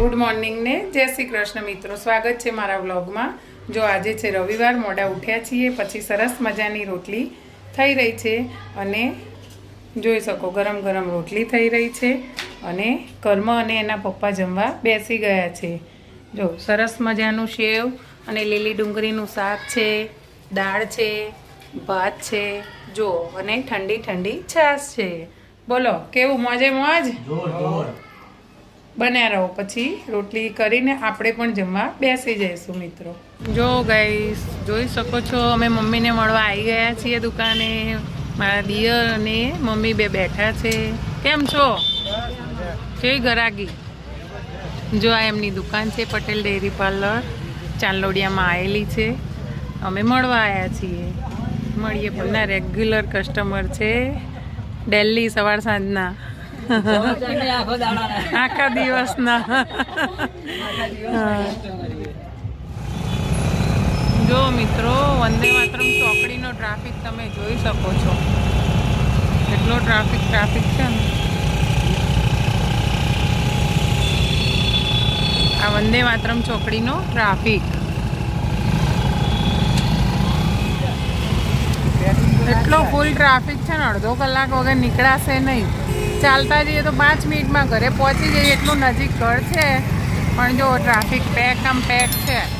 Good morning ને જય શ્રી કૃષ્ણ મિત્રો. સ્વાગત છે મારા વ્લોગમાં. જો આજે છે રવિવાર, મોડા ઉઠ્યા છીએ, પછી સરસ મજાની રોટલી થઈ રહી છે અને જોઈ શકો ગરમ ગરમ રોટલી થઈ રહી છે અને કર્મ અને એના પપ્પા જમવા બેસી ગયા છે. જો, સરસ મજાનું સેવ અને લીલી ડુંગળીનું શાક છે, દાળ છે, ભાત છે, જો, અને ઠંડી ઠંડી છાશ છે. બોલો, કેવું? મોજે મોજ? બન્યા રહો પછી રોટલી કરીને આપણે પણ જમવા બેસી જઈશું મિત્રો. જો ગાઈસ જોઈ શકો છો, અમે મમ્મીને મળવા આવી ગયા છીએ દુકાને. મારા દિયર અને મમ્મી બે બેઠા છે. કેમ છો? જય ગરાગી. જો આ એમની દુકાન છે, પટેલ ડેરી પાર્લર. ચાંદલોડિયામાં આવેલી છે. અમે મળવા આવ્યા છીએ. મળીએ પણ. રેગ્યુલર કસ્ટમર છે. ડેલી સવાર સાંજના. આખા દિવસના. જો મિત્રો, વંદે માતરમ ચોકડીનો ટ્રાફિક તમે જોઈ શકો છો. કેટલો ટ્રાફિક ટ્રાફિક છે ને. આ વંદે માતરમ ચોકડીનો ટ્રાફિક. એટલો ફૂલ ટ્રાફિક છે ને, અડધો કલાક વગર નીકળાશે નહીં. ચાલતા જઈએ તો પાંચ મિનિટમાં ઘરે પહોંચી જઈએ. એટલું નજીક ઘર છે. પણ જો ટ્રાફિક પેક આમ પેક છે.